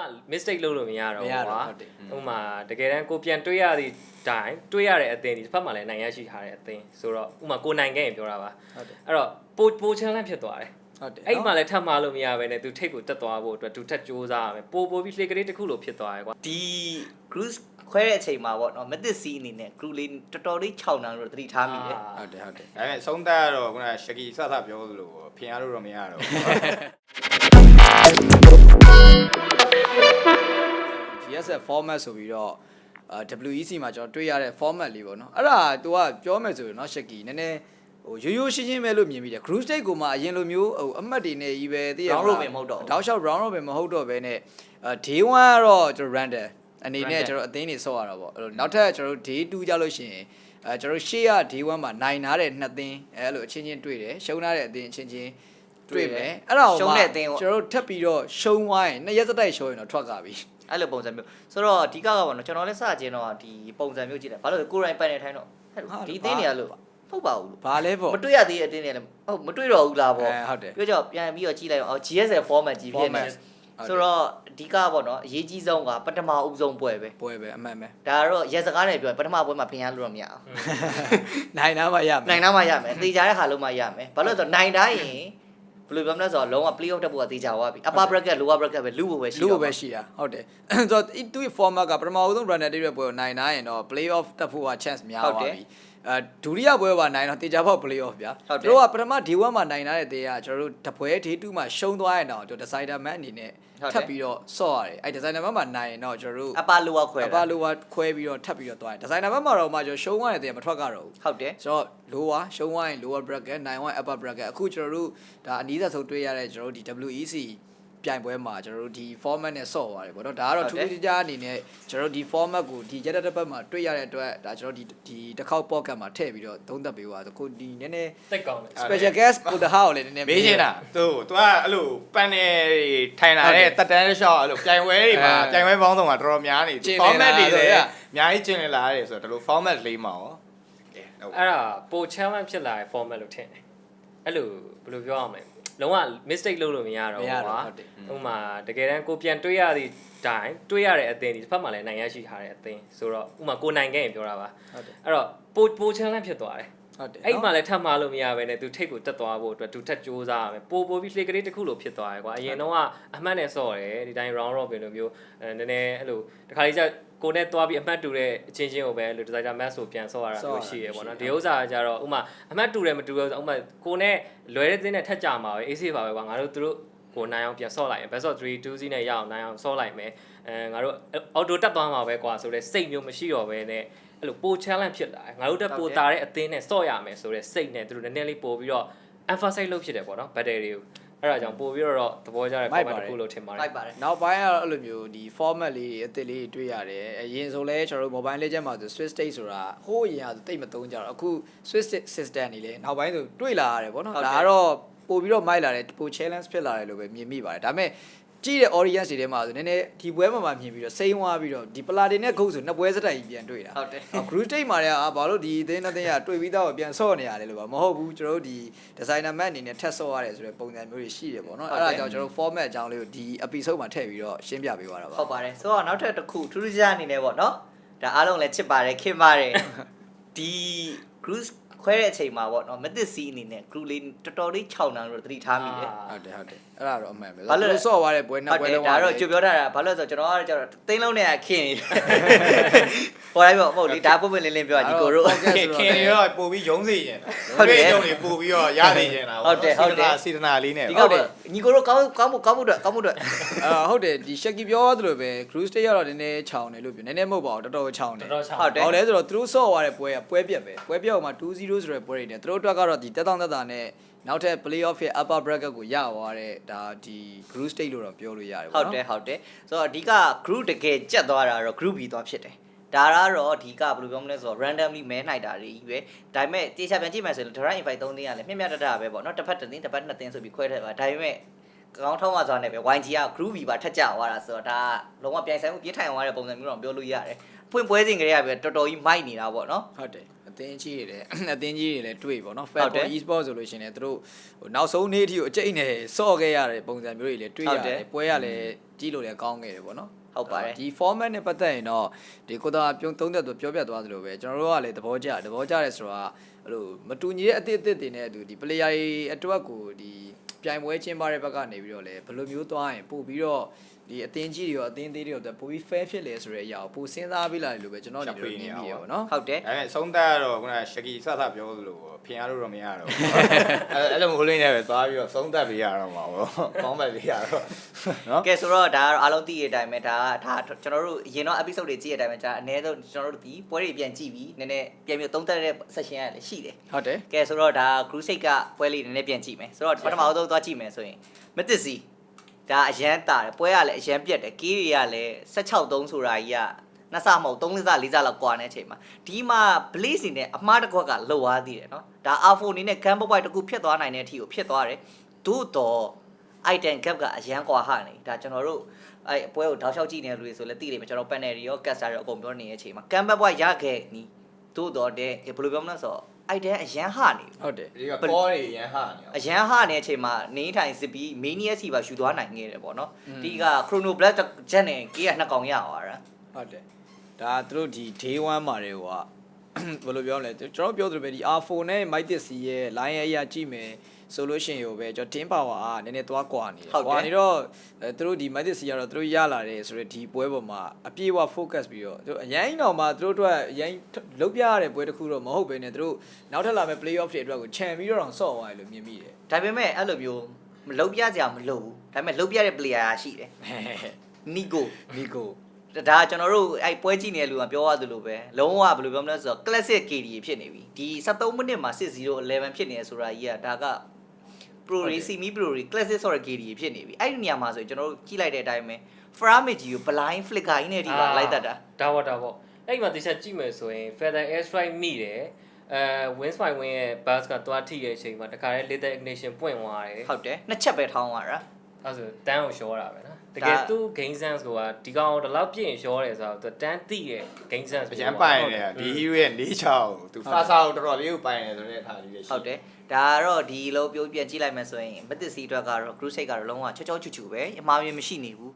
မှ mistake လုပ်လို့မရတော့မဘူးရတော့ကွာဟုတ်တယ်ဥပမာတကယ်တမ်းကိုပြန်တွေးရသည့်တိုင်တွေးရတဲ့အသင်းဒီတစ်ဖက်မှာလည်းနိုင်ရရှိထားတဲ့အသင်းဆိုတော့ဥပမာကိုနိုင်ခဲ့ရင်ပြောတာပါဟုတ်တယ်အဲ့တော့ပိုပို challenge ဖြစ်သွားတယ်ဟုတ်တယ်အဲ့ဒီမှာလည်းထပ်မှားလို့မရဘဲနဲ့သူထိတ်ကိုတက်သွားဖို့အတွက်သူထပ်ကြိုးစားရမယ်ပိုပိုပြီးလှေကလေးတစ်ခုလိုဖြစ်သွားတယ်ကွာဒီ cruise ခွဲတဲ့အချိန်မှာပေါ့နော်မသစ်စီအနေနဲ့ group လေးတော်တော်လေး6နန်းလို့သတိထားမိတယ်ဟုတ်တယ်ဟုတ်တယ်ဒါပေမဲ့ဆုံးသက်ကတော့ခုနကရှကီဆဆပြောသလိုပေါ့ဖင်ရလို့တော့မရတော့ဘူး GSF format ဆိုပြီးတော့အာ WEC မှာကျွန်တော်တွေ့ရတဲ့ format လေးပေါ့နော်အဲ့ဒါ तू ကပြောမယ်ဆိုရင်เนาะ Shaki နည်းနည်းဟိုရိုးရိုးရှင်းရှင်းပဲလို့မြင်မိတယ် group stage ကိုမှအရင်လိုမျိုးဟိုအမှတ်တွေနဲ့ကြီးပဲသိရ Round robin မဟုတ်တော့ဘူး တောက်လျှောက် round robin မဟုတ်တော့ဘဲနဲ့အာ day 1ကတော့ကျွန်တော် random အနေနဲ့ Random ကျွန်တော်အသင်းတွေဆော့ရတာပေါ့အဲ့လိုနောက်ထပ်ကျွန်တော် day 2ကြလို့ရှိရင်အဲကျွန်တော်ရှေ့က day 1မှာနိုင်ထားတဲ့နှစ်သင်းအဲအဲ့လိုအချင်းချင်းတွေ့တယ်ရှုံးထားတဲ့အသင်းအချင်းချင်း တွေ့မယ်အဲ့ဒါကိုရှုံးမှတဲ့အသင်းကိုကျွန်တော်တို့ထပ်ပြီးတော့ရှုံးသွားရင်နှစ်ရက်စတိုက်ရှုံးရင်တော့ထွက်ကြပြီအဲ့လိုပုံစံမျိုးဆိုတော့အဓိကကပေါ့နော်ကျွန်တော်လည်းစကြင်တော့ဒီပုံစံမျိုးကြည့်တယ်ဘာလို့လဲကိုရိုင်းပိုင်နေထိုင်တော့ဟဲ့ဟာဒီအသင်းတွေကလို့ဟုတ်ပါဘူးလို့ဘာလဲပေါ့မတွေ့ရသေးတဲ့အသင်းတွေလည်းဟုတ်မတွေ့တော့ဘူးလားပေါ့အဲဟုတ်တယ်ပြောကြပြန်ပြီးတော့ကြည့်လိုက်အောင် GSL format ကြီးဖြစ်နေ Format ဆိုတော့အဓိကပေါ့နော်အရေးကြီးဆုံးကပထမဦးဆုံးပွဲပဲပွဲပဲအမှန်ပဲဒါကတော့ရက်စကားနဲ့ပြောရင်ပထမပွဲမှာဖင်ရလို့တော့မရအောင်နိုင်သားမှရမယ်နိုင်တာမှရမယ်သေချာတဲ့ဟာလုံးမှရမယ်ဘာလို့လဲဆိုတော့နိုင်တိုင်းရင် ဘယ်လိုပြောမလဲဆိုတော့လုံးဝ play off တက်ဖို့ကသေချာသွားပြီ upper bracket lower bracket ပဲလူဖို့ပဲရှိလူတော့ပဲရှိတာဟုတ်တယ်ဆိုတော့ဒီသူ့ format ကပထမဦးဆုံး runner တဲ့ပွဲကိုနိုင်နိုင်ရင်တော့ play off တက်ဖို့က chance များသွားပြီ အဲဒုတိယပွဲပါနိုင်တော့တေချာဖို့ play off ဗျာဟုတ်တယ် တို့ကပထမ day 1မှာနိုင်ထားတဲ့တေးကကျွန်တော်တို့တပွဲ day 2မှာရှုံးသွားရင်တော့ကျွန်တော် decider man အနေနဲ့ဟုတ်တယ် ထပ်ပြီးတော့ဆော့ရတယ်အဲ decider man မှာနိုင်ရင်တော့ကျွန်တော်တို့ upper lower ခွဲအတာပါလိုဝခွဲပြီးတော့ထပ်ပြီးတော့သွားတယ် designer ဘက်မှာတော့မှကျွန်တော်ရှုံးသွားတဲ့တေးကမထွက်ကြတော့ဘူး ဟုတ်တယ်ဆိုတော့ lower ရှုံးသွားရင် lower bracket နိုင်သွားရင် upper bracket အခုကျွန်တော်တို့ဒါအနည်းဆုံးတွေ့ရတဲ့ကျွန်တော်တို့ဒီ WEC ပြိုင်ပွဲမှာကျွန်တော်တို့ဒီ format နဲ့ဆော့သွားတယ်ပေါ့နော်ဒါကတော့ထူးထူးခြားခြားအနေနဲ့ကျွန်တော်တို့ဒီ format ကိုဒီ jet တစ်ပတ်မှာတွေ့ရတဲ့အတွက်ဒါကျွန်တော်ဒီဒီတစ်ခေါက် pocket မှာထည့်ပြီးတော့သုံးသပ်ပေးပါဆိုကိုဒီနည်းနည်းတိတ်ကောင်းတယ် special guest ကိုတဟာကိုလည်းနည်းနည်းမေးချင်တာသူသူကအဲ့လိုပန်နေထိုင်လာတဲ့တက်တန်းရှော့အဲ့လိုပြိုင်ပွဲတွေမှာပြိုင်ပွဲပေါင်းစုံမှာတော်တော်များနေ format တွေလည်းအများကြီးကျင်းနေလာတယ်ဆိုတော့ဒီလို format လေးမှာရောကဲဟုတ်အဲ့ဒါပို challenge ဖြစ်လာတဲ့ format လို့ထင်တယ်အဲ့လိုဘယ်လိုပြောရမလဲ လုံးဝ mistake လုပ်လို့မရတော့မရဘူးတော့ကွာဟုတ်တယ်ဥပမာတကယ်တမ်းကိုပြန်တွေးရသည့်တိုင်တွေးရတဲ့အသင်းဒီတစ်ဖက်မှာလည်းနိုင်ရရှိထားတဲ့အသင်းဆိုတော့ဥပမာကိုနိုင်ခဲ့ရင်ပြောတာပါဟုတ်တယ်အဲ့တော့ပိုပို challenge ဖြစ်သွားတယ် ဟုတ်တယ်အဲ့ဒီမှာလည်းထပ်မှားလို့မရဘဲနဲ့သူထိတ်ကိုတက်သွားဖို့အတွက်သူထပ်ကြိုးစားရမယ်ပိုပိုပြီးလှေကလေးတစ်ခုလိုဖြစ်သွားတယ်ကွာအရင်တော့ကအမှတ်နဲ့ဆော့တယ်ဒီတိုင်း round robin လိုမျိုးအဲနည်းနည်းအဲ့လိုတခါလေးကျကိုနဲ့သွားပြီးအမှတ်တူတဲ့အချင်းချင်းကိုပဲအဲ့လို designer match ဆိုပြန်ဆော့ရတာမျိုးရှိရပေါ့နော်ဒီဥစ္စာကကြတော့ဥမာအမှတ်တူတယ်မတူတော့ဥမာကိုနဲ့လွယ်တဲ့တင်းနဲ့ထက်ကြမှာပဲအေးဆေးပါပဲကွာငါတို့သူတို့ကိုနိုင်အောင်ပြန်ဆော့လိုက်ရင် best of 3 2 0နဲ့ရအောင်နိုင်အောင်ဆော့လိုက်မယ်အဲငါတို့ auto တက်သွားမှာပဲကွာဆိုတော့စိတ်မျိုးမရှိတော့ဘဲနဲ့ အဲ့လိုပို challenge ဖြစ်လာတယ်ငါတို့တက်ပိုတာတဲ့အသင်းနဲ့ဆော့ရမယ်ဆိုတော့စိတ်နဲ့သူတို့နည်းနည်းလေးပို့ပြီးတော့ emphasize လုပ်ဖြစ်တယ်ပေါ့နော် battery တွေကိုအဲ့ဒါကြောင့်ပို့ပြီးတော့သဘောကျတဲ့မိုက် format ပါတယ်တစ်ခုလို့ထင်ပါတယ်လိုက်ပါတယ်နောက်ပိုင်းကတော့အဲ့လိုမျိုးဒီ format လေးအသစ်လေးတွေ့ရတယ်အရင်ဆိုလဲကျွန်တော်တို့ mobile legend မှာဆို switch state ဆိုတာဟိုးအရင်ကတိတ်မသုံးကြတော့အခု switch system နေလဲနောက်ပိုင်းဆိုတွေ့လာရတယ်ဗောနော်ဟုတ်တယ်ဒါကတော့ပို့ပြီးတော့မိုက်လာတယ်ပို challenge ဖြစ်လာတယ်လို့ပဲမြင်မိပါတယ်ဒါပေမဲ့ ကြည့်တဲ့ audience တွေထဲမှာဆိုနည်းနည်းဒီပွဲမှာမှမြင်ပြီးတော့စိမ့်သွားပြီးတော့ဒီ platin နဲ့ goal ဆိုနှစ်ပွဲစတိုက်ကြီးပြန်တွေ့တာဟုတ်တယ်အော် group state မှာလည်းအာဘာလို့ဒီအသင်းနှစ်သင်းကတွေ့ပြီးသားကိုပြန်ဆော့နေရတယ်လို့ပါမဟုတ်ဘူးကျွန်တော်တို့ဒီ designer man အနေနဲ့ထက်ဆော့ရတယ်ဆိုတဲ့ပုံစံမျိုးတွေရှိတယ်ပေါ့နော်ဟုတ်အဲ့တယ်ဒါကြောင့်ကျွန်တော်တို့ format အကြောင်းလေးကိုဒီ episode မှာထည့်ပြီးတော့ရှင်းပြပေးသွားတာပါဟုတ်ပါတယ်ဆိုတော့နောက်ထပ်တစ်ခုထူးထူးခြားခြားအနေနဲ့ပေါ့နော်ဒါအားလုံးလည်းချစ်ပါတယ်ခင်ပါတယ်ဒီ cruise ခွဲတဲ့အချိန်မှာပေါ့နော်မသစ်စီအနေနဲ့ group လေးတော်တော်လေး6နန်းလို့သတိထားမိတယ်ဟုတ်တယ်ဟုတ်တယ်အဲ့ဒါတော့အမှန်ပဲဘာလို့လဲသူဆော့သွားတဲ့ပွဲနှစ်ဟုတ်ပွဲတယ်လုံးဒါတော့ကြိုပြောထားတာဘာလို့လဲဆိုတော့ကျွန်တော်ကကျတော့သိန်းလုံးနဲ့ခင်ပေါ်လိုက်ပေါ့မဟုတ်လေဒါပုတ်ပွင့်လင်းလင်းပြောတာဒီကိုတို့ခင်ခင်ရောပို့ပြီးရုံးစေရင်ဟုတ်တယ်ရုံးတွေပို့ပြီးတော့ရစေရင်လားဟုတ်တယ်ဟုတ်တယ်စေတနာလေးနဲ့ဒီကပေါ့ ညီကိုတို့ကောင်းကောင်းမှုကောင်းမှုအတွက်ကောင်းမှုအတွက်အာဟုတ်တယ်ဒီ Shaki ပြောသလိုပဲ Cruise State ကတော့နည်းနည်းချောင်းတယ်လို့ပြောနည်းနည်းမဟုတ်ပါဘူးတော်တော်ချောင်းတယ်တော်တော်ချောင်းဟုတ်တယ်ဟောလဲဆိုတော့သူတို့ဆော့သွားတဲ့ပွဲကပွဲပြက်ပဲပွဲပြက်ဟိုမှာ2-0ဆိုတဲ့ပွဲတွေနဲ့သူတို့အတွက်ကတော့ဒီတက်တောင့်တက်တာနဲ့နောက်ထပ် playoff ရဲ့ upper bracket ကိုရသွားတဲ့ဒါဒီ Cruise State လို့တော့ပြောလို့ရတယ်ဟုပေါ့တ်နော်တယ်ဟုတ်တယ်ဆိုတော့အဓိက group တကယ်ကြက်သွားတာတော့ group B သွားဖြစ်တယ် ဒါကတော့အဓိကဘယ်လိုပြောမလဲဆိုတော့ randomly မဲနိုင်တာတွေကြီးပဲဒါပေမဲ့တေချာပြန်ကြည့်မှဆိုရင် direct invite 3သင်းကလည်းမျက်မျက်တတပဲပေါ့နော်တစ်ဖက်တစ်သင်းတစ်ဖက်နှစ်သင်းဆိုပြီးခွဲထည့်ပါဒါပေမဲ့ကောင်းထောင်းမှသွားနေပဲ YG က group B ပါထက်ကြသွားတာဆိုတော့ဒါကလုံးဝပြိုင်ဆိုင်မှုပြင်းထန်သွားတဲ့ပုံစံမျိုးတော့ပြောလို့ရတယ်ဖွင့်ပွဲစဉ်ကလေးကပဲတော်တော်ကြီးမိုက်နေတာပေါ့နော်ဟုတ်တယ်အသသင်းကြီးတွေလည်းအသင်းကြီးတွေလည်းတွေ့ပေါ့နော်ဟုတ်တယ် Falcon e-sport ဆိုလို့ရှိရင်လည်းသူတို့ဟိုနောက်ဆုံးနေ့အထိကိုအကျိတ်နဲ့ဆော့ခဲ့ရတဲ့ပုံစံမျိုးတွေလည်းတွေ့ဟုရတ်တယ်တယ်ပွဲရလည်းကြီးလို့လည်းကောင်းခဲ့တယ်ပေါ့နော် ဟုတ်ပါတယ်ဒီ format နဲ့ပတ်သက်ရင်တော့ဒီကိုသားပြုံးသုံးသက်သူပြောပြသွားသလိုပဲကျွန်တော်တို့ကလည်းသဘောကျသဘောကျတယ်ဆိုတာအဲ့လိုမတူညီတဲ့အသစ်အသစ်တွေနဲ့အတူဒီ player တွေအတွက်ကိုဒီပြိုင်ပွဲကျင်းပတဲ့ဘက်ကနေပြီးတော့လည်းဘယ်လိုမျိုးသွားရင်ပို့ပြီးတော့ ဒီအသင်းကြီးတွေရောအသင်းသေးတွေရောပို့ပြီး fair ဖြစ်လေဆိုတဲ့အရာကိုပိုစဉ်းစားပြီးလာတယ်လို့ပဲကျွန်တော်အနေနဲ့မြင်မိရပါတော့ဟုတ်တယ်ဒါပေမဲ့ဆုံးသက်ကတော့ခုနကရှကီစသပြောသလိုဖင်ရလို့တော့မရတော့ဘူးအဲ့အဲ့လိုမိုးလေးနဲ့ပဲသွားပြီးတော့ဆုံးသက်ပေးရတော့မှာပေါ့ကောင်းပဲပေးရတော့နော်ကဲဆိုတော့ဒါကတော့အားလုံးသိတဲ့အတိုင်းပဲဒါကဒါကျွန်တော်တို့အရင်တော့ episode တွေကြည့်ရတဲ့အတိုင်းပဲဒါအနည်းဆုံးကျွန်တော်တို့ဒီပွဲတွေပြန်ကြည့်ပြီးနည်းနည်းပြန်ပြီးသုံးသပ်တဲ့ session ရလည်းရှိတယ်ဟုတ်တယ်ကဲဆိုတော့ဒါ crusade ကပွဲလေးနည်းနည်းပြန်ကြည့်မယ်ဆိုတော့ပထမဆုံးသွားကြည့်မယ်ဆိုရင်မသစ်စီ ဒါအရန်တာတယ်ပွဲကလည်းအရန်ပြက်တယ်ကီးတွေကလည်း16 3ဆိုတာကြီးကနှစ်ဆမဟုတ်3လစ4စလောက်ကွာတဲ့အချိန်မှာဒီမှာ blaze နေအမှားတစ်ခွက်ကလှုပ်သွားသေးတယ်နော်ဒါ iPhone နေနဲ့ gun ပွိုက်တစ်ခုဖြစ်သွားနိုင်တဲ့အထိကိုဖြစ်သွားတယ်သို့တော့ item gap ကအရန်ကွာဟနေဒါကျွန်တော်တို့အဲ့အပွဲကိုတောက်လျှောက်ကြည့်နေတဲ့လူတွေဆိုလည်းသိတယ်မြကျွန်တော် panel တွေရော caster တွေအကုန်ပြောနေတဲ့အချိန်မှာ gun ပွိုက်ရခဲ့နီးသို့တော့တဲ့ဘယ်လိုပြောမလဲဆိုတော့ item အရန်ဟနေပြီဟုတ်တယ်ဒီကကောတွေရန်ဟာနေအရန်ဟနေတဲ့အချိန်မှာနေထိုင်စစ်ပြီး mania စီပါယူသွားနိုင်ခဲ့တယ်ပေါ့နော်อืมဒီက chrono black ချက်နဲ့ကေးကနှစ်ကောင်ရသွားတာဟုတ်တယ်ဒါသူတို့ဒီ day 1မှာတွေဟိုက ဘယ်လိုပြောမလဲကျွန်တော်ပြောသလိုပဲဒီ R4 နဲ့ Might စီရဲ့ line ရဲ့အရာကြည့်မယ်ဆိုလို့ရှိရင်ရောပဲကျွန်တော် team power အားနည်းနည်းသွားကွာနေတယ်ကွာနေတော့အဲသူတို့ဒီ Might စီကတော့သူတို့ရလာတယ်ဆိုတော့ဒီပွဲပေါ်မှာအပြည့်အဝ focus ပြီးတော့သူအရင်တော့မှသူတို့အတွက်အရင်လုံးပြရတဲ့ပွဲတစ်ခုတော့မဟုတ်ဘဲနဲ့သူတို့နောက်ထပ်လာမယ့် play off တွေအတွက်ကိုခြံပြီးတော့တော့ဆော့သွားတယ်လို့မြင်မိတယ်ဒါပေမဲ့အဲ့လိုမျိုးမလုံးပြစရာမလိုဘူးဒါပေမဲ့လုံးပြတဲ့ player ရှိတယ် Nico နီကို ဒါကျွန်တော်တို့အဲ့ပွဲကြည့်နေတဲ့လူကပြောရသလိုပဲလုံးဝဘယ်လိုပြောမလဲဆိုတော့ classic KD ဖြစ်နေပြီဒီ73မိနစ်မှာ6-0 11ဖြစ်နေရဆိုတာကြီးကဒါက pro ဟုတ်တယ် re semi pro re classic ဆိုတဲ့ KD ဖြစ်နေပြီအဲ့ဒီနေရာမှာဆိုရင်ကျွန်တော်တို့ကြည့်လိုက်တဲ့အတိုင်းပဲ Framage ကို blind flicker ကြီးနဲ့ဒီပါလိုက်တတ်တာဒါပေါ့ဒါပေါ့အဲ့ဒီမှာတေချာကြည့်မယ်ဆိုရင် feather air strike မိတယ်အဲ win spy win ရဲ့ bus ကသွားထိရဲ့အချိန်မှာတခါတည်း lethal ignition ပွင့်သွားတယ်ဟုတ်တယ်နှစ်ချက်ပဲထောင်းသွားတာအဲ့ဆိုတန်းကိုရှောတာပဲနော် တကယ်သူ game sense ကဒီကောင်ဒီလောက်ပြည့်ရင်ရှောတယ်ဆိုတော့သူတန်းသိရဲ့ game sense အရန်ပိုင်နေတာဒီ hero ရဲ့နေချောင်းသူဖာစာကိုတော်တော်လေးကိုပိုင်နေဆိုတဲ့အခါလေးလေးရှိဟုတ်တယ်ဒါကတော့ဒီလိုပြောပြန်ကြည့်လိုက်မယ်ဆိုရင်မသစ်စီအတွက်ကတော့ cruise ကတော့လုံးဝချောချောချူချူပဲအမှားမြင်မရှိနေဘူး